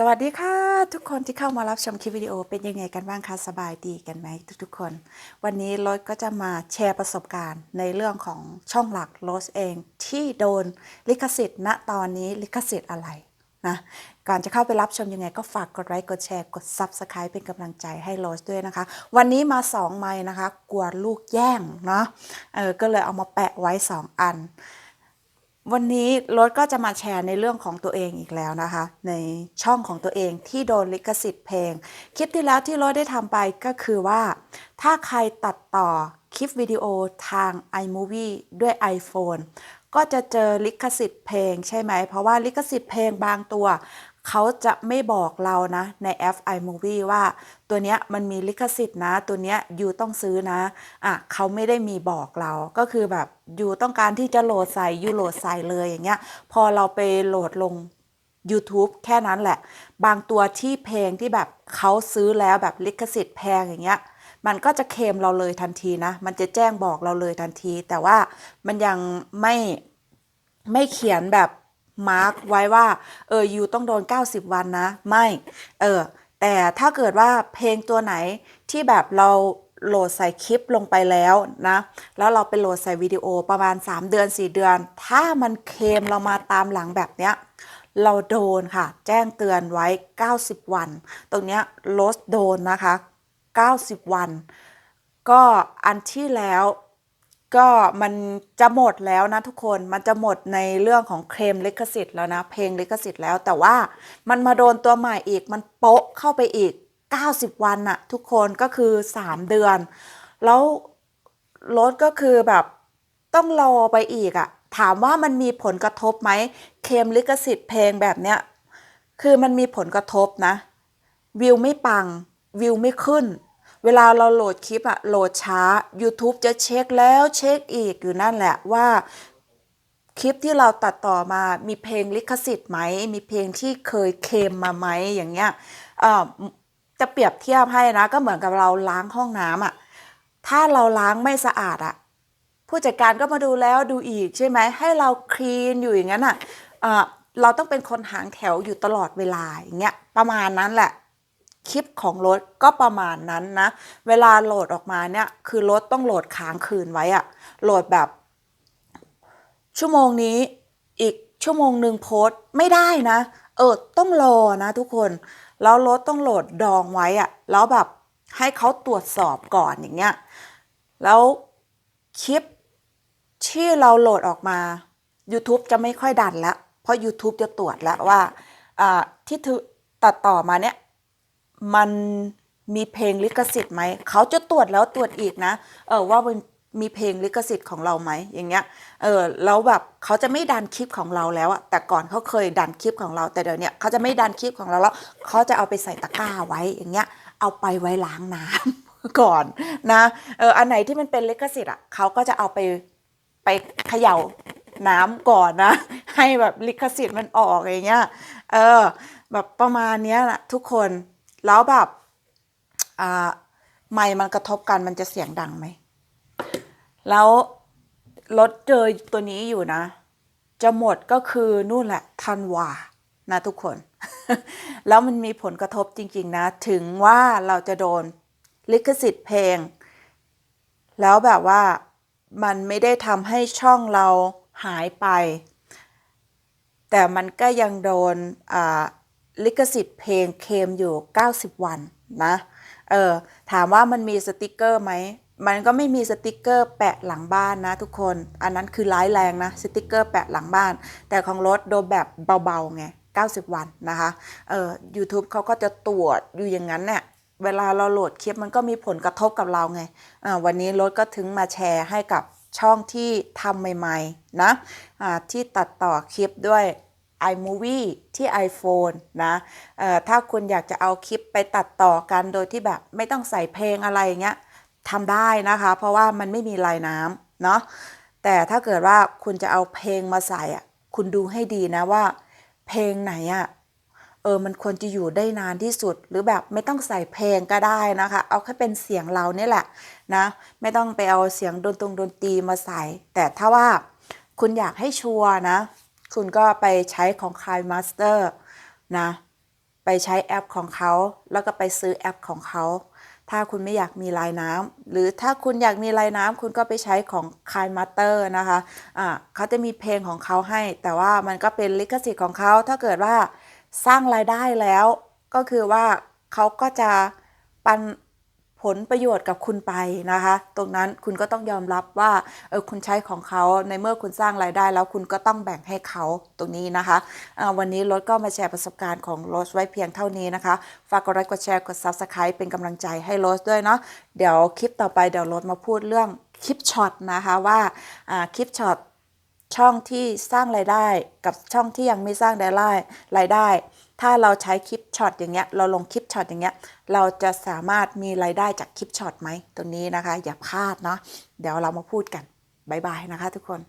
สวัสดีค่ะ ทุกคนที่เข้ามารับชมคลิปวิดีโอเป็นยังไงกันบ้างคะสบายดีกันไหมทุกๆคน วันนี้รถก็จะมาแชร์ประสบการณ์ในเรื่องของช่องหลักรถเองที่โดนลิขสิทธิ์ณตอนนี้ลิขสิทธิ์อะไรนะก่อนจะเข้าไปรับชมยังไงก็ฝากกดไลค์กดแชร์กด Subscribe เป็นกำลังใจให้โรสด้วยนะคะ วันนี้มา 2 ไม้นะคะ กลัวลูกแย่งเนาะเออก็เลยเอามาแปะไว้ 2 อัน วันนี้รถก็จะมาแชร์ในเรื่องของตัวเองอีกแล้วนะคะ ในช่องของตัวเองที่โดนลิขสิทธิ์เพลง คลิปที่แล้วที่รถได้ทำไปก็คือว่า ถ้าใครตัดต่อคลิปวิดีโอทาง iMovie ด้วย iPhone ก็จะเจอลิขสิทธิ์เพลงใช่ไหม เพราะว่าลิขสิทธิ์เพลงบางตัว เขาจะไม่บอกเรานะในแอป iMovie ว่า ตัวเนี้ยมันมีลิขสิทธิ์นะ ตัวเนี้ยยูต้องซื้อนะอะเขาไม่ได้มีบอกเราก็คือแบบยูต้องการที่จะโหลดใส่ยูโหลดใส่เลยอย่างเงี้ย พอเราไปโหลดลง YouTube แค่นั้นแหละ บางตัวที่เพลงที่แบบเขาซื้อแล้วแบบลิขสิทธิ์แพงอย่างเงี้ยมันก็จะเคมเราเลยทันทีนะ มันจะแจ้งบอกเราเลยทันที แต่ว่ามันยังไม่ไม่เขียนแบบ มาร์กไว้ว่า เออยูต้องโดน 90 วันนะ ไม่ เออ แต่ถ้าเกิดว่าเพลงตัวไหนที่แบบเราโหลดใส่คลิปลงไปแล้วนะ แล้วเราไปโหลดใส่วิดีโอประมาณ 3 เดือน 4 เดือน ถ้ามันเคมเรามาตามหลังแบบเนี้ย เราโดนค่ะ แจ้งเตือนไว้ 90 วัน ตรงเนี้ยลดโดนนะคะ 90 วัน ก็อันที่แล้ว ก็มันจะหมดแล้วนะทุกคน มันจะหมดในเรื่องของเคลมลิขสิทธิ์แล้วนะ เพลงลิขสิทธิ์แล้ว แต่ว่ามันมาโดนตัวใหม่อีก มันโป๊ะเข้าไปอีก 90 วันอะทุกคนก็คือ 3 เดือน แล้วรถก็คือแบบต้องรอไปอีกอะถามว่ามันมีผลกระทบไหมเคลมลิขสิทธิ์เพลงแบบเนี้ย คือมันมีผลกระทบนะ วิวไม่ปัง วิวไม่ขึ้น เวลาเราโหลดคลิปอะโหลดช้า YouTube จะเช็คแล้วเช็คอีกอยู่นั่นแหละว่าคลิปที่เราตัดต่อมามีเพลงลิขสิทธิ์ไหม มีเพลงที่เคยเคมมาไหมอย่างเงี้ยจะเปรียบเทียบให้นะ ก็เหมือนกับเราล้างห้องน้ำอะถ้าเราล้างไม่สะอาดอะผู้จัดการก็มาดูแล้วดูอีกใช่ไหม ให้เราคลีนอยู่อย่างนั้นอะเอ่อเราต้องเป็นคนหางแถวอยู่ตลอดเวลาอย่างเงี้ยประมาณนั้นแหละ คลิปของรถก็ประมาณนั้นนะ เวลาโหลดออกมาเนี่ย คือรถต้องโหลดค้างคืนไว้อะโหลดแบบ ชั่วโมงนี้อีกชั่วโมงหนึ่งโพสต์ไม่ได้นะ เออต้องรอนะทุกคน แล้วรถต้องโหลดดองไว้อะแล้วแบบให้เขาตรวจสอบก่อนอย่างเงี้ย แล้วคลิปที่เราโหลดออกมา YouTube จะไม่ค่อยดันแล้วเพราะ YouTube จะตรวจแล้วว่าที่ถือตัดต่อมาเนี่ย มันมีเพลงลิขสิทธิ์ไหม เขาจะตรวจแล้วตรวจอีกนะ เออว่ามันมีเพลงลิขสิทธิ์ของเราไหมอย่างเงี้ย เออแล้วแบบเขาจะไม่ดันคลิปของเราแล้วอะแต่ก่อนเขาเคยดันคลิปของเรา แต่เดี๋ยวนี้เขาจะไม่ดันคลิปของเราแล้วเขาจะเอาไปใส่ตะกร้าไว้อย่างเงี้ย เอาไปไว้ล้างน้ำก่อนนะ เอออันไหนที่มันเป็นลิขสิทธิ์อะเขาก็จะเอาไปไปเขย่าน้ำก่อนนะ ให้แบบลิขสิทธิ์มันออกอย่างเงี้ย เออ แบบประมาณเนี้ยแหละทุกคน แล้วแบบอ่าไมค์มันกระทบกันมันจะเสียงดังไหม แล้วรถเจอตัวนี้อยู่นะ จะหมดก็คือนู่นแหละธันวานะทุกคน แล้วมันมีผลกระทบจริง ๆ นะ ถึงว่าเราจะโดนลิขสิทธิ์เพลง แล้วแบบว่ามันไม่ได้ทำให้ช่องเราหายไป แต่มันก็ยังโดนอ่า ลิขสิทธิ์เพลงเคมอยู่ 90 วันนะ เออ ถามว่ามันมีสติกเกอร์ไหม มันก็ไม่มีสติกเกอร์แปะหลังบ้านนะทุกคน อันนั้นคือร้ายแรงนะ สติกเกอร์แปะหลังบ้าน แต่ของรถโดนแบบเบาๆไง 90 วันนะคะ เออ YouTube เขาก็จะตรวจอยู่อย่างนั้นเนี่ยเวลาเราโหลดคลิปมันก็มีผลกระทบกับเราไงอ่าวันนี้รถก็ถึงมาแชร์ให้กับช่องที่ทำใหม่ๆนะอ่าที่ตัดต่อคลิปด้วย iMovie ที่ iPhone นะถ้าคุณอยากจะเอาคลิปไปตัดต่อกันโดยที่แบบไม่ต้องใส่เพลงอะไรอย่างเงี้ยทำได้นะคะ เพราะว่ามันไม่มีลายน้ำเนาะแต่ถ้าเกิดว่าคุณจะเอาเพลงมาใส่อะคุณดูให้ดีนะว่า เพลงไหนอะเออมันควรจะอยู่ได้นานที่สุด หรือแบบไม่ต้องใส่เพลงก็ได้นะคะ เอาแค่เป็นเสียงเราเนี่ยแหละนะ ไม่ต้องไปเอาเสียงดนตรงดนตรีมาใส่ แต่ถ้าว่าคุณอยากให้ชัวร์นะ คุณก็ไปใช้ของคายมาสเตอร์นะ ไปใช้แอปของเขา แล้วก็ไปซื้อแอปของเขา ถ้าคุณไม่อยากมีลายน้ำหรือถ้าคุณอยากมีลายน้ำคุณก็ไปใช้ของคายมาเตอร์นะคะอ่าเขาจะมีเพลงของเขาให้ แต่ว่ามันก็เป็นลิขสิทธิ์ของเขา ถ้าเกิดว่าสร้างรายได้แล้ว ก็คือว่าเขาก็จะปัน ผลประโยชน์กับคุณไปนะคะ ตรงนั้นคุณก็ต้องยอมรับว่าเออคุณใช้ของเขาในเมื่อคุณสร้างรายได้ แล้วคุณก็ต้องแบ่งให้เขาตรงนี้นะคะอ่าวันนี้รถก็มาแชร์ประสบการณ์ของรสไว้เพียงเท่านี้นะคะ ฝากกดไลค์กดแชร์กด Subscribe เป็นกำลังใจให้รสด้วยเนาะเดี๋ยวคลิปต่อไปเดี๋ยวรสมาพูดเรื่องคลิปช็อตนะคะว่าคลิปช็อต ช่องที่สร้างรายได้ กับช่องที่ยังไม่สร้างรายได้รายได้ ถ้าเราใช้คลิปช็อตอย่างเงี้ยเราลงคลิปช็อตอย่างเงี้ยเราจะสามารถมีรายได้จากคลิปช็อตไหมตัวนี้นะคะ อย่าพลาดเนาะเดี๋ยวเรามาพูดกันบายบายนะคะทุกคน